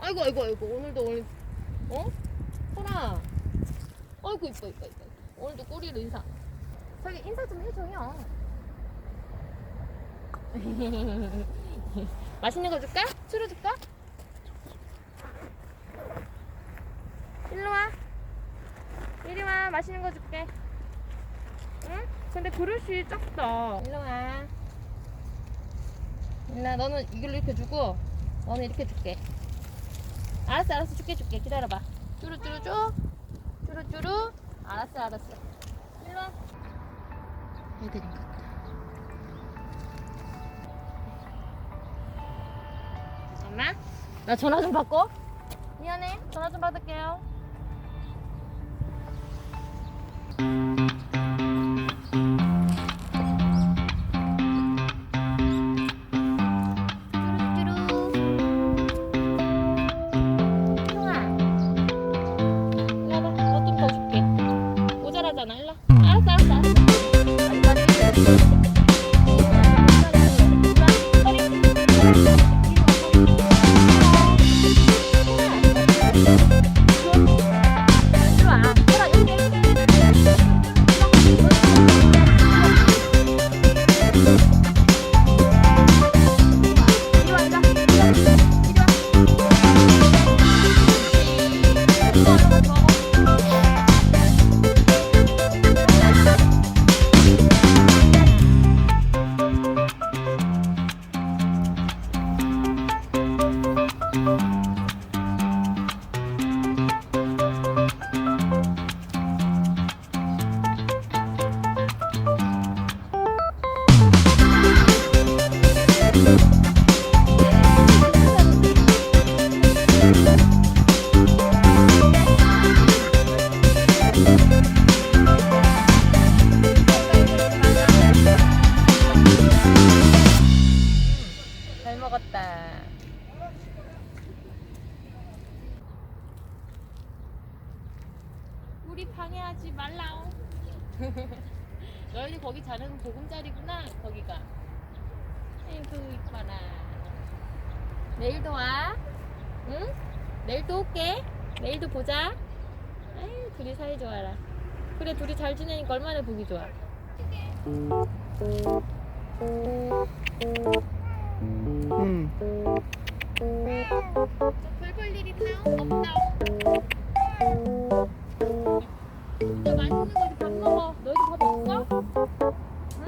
아이고 아이고 아이고 오늘도 오늘 어? 소라. 아이고 이뻐 이뻐 이뻐. 오늘도 꼬리로 인사. 저기 인사 좀 해줘요. 맛있는 거 줄까? 추루 줄까? 일로 와. 이리 와. 맛있는 거 줄게. 응? 근데 그릇이 작다. 일로 와. 일로 너는 이걸로 이렇게 주고, 너는 이렇게 줄게. 알았어, 알았어. 줄게, 줄게. 기다려봐. 쭈루쭈루 줘. 쭈루쭈루. 알았어, 알았어. 일로 와. 애들인가 보다. 잠깐만. 나 전화 좀 받고. 미안해. 전화 좀 받을게요. 빨리. 잘 먹었다. 우리 방해하지 말라오. 너희 거기 자는 보금자리구나. 거기가. 아이고 이뻐라. 내일도 와. 응? 내일도 올게. 내일도 보자. 둘이 사이 좋아라. 그래 둘이 잘 지내니까 얼마나 보기 좋아. 응. 별볼 일 있나요? 없나요? 너 맛있는 거 이제 밥 먹어. 너희도 밥 없어? 응?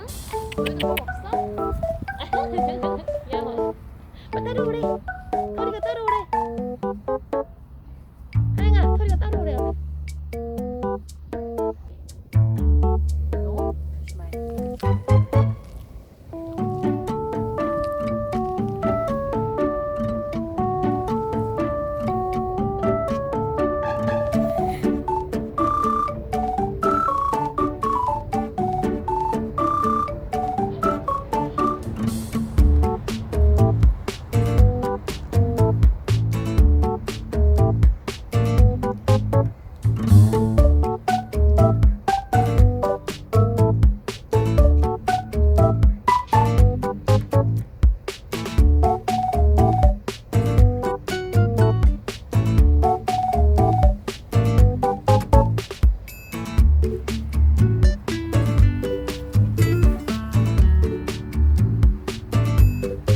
너희도 밥 없어? 야, 아, 따라오래. 털이가 따라오래.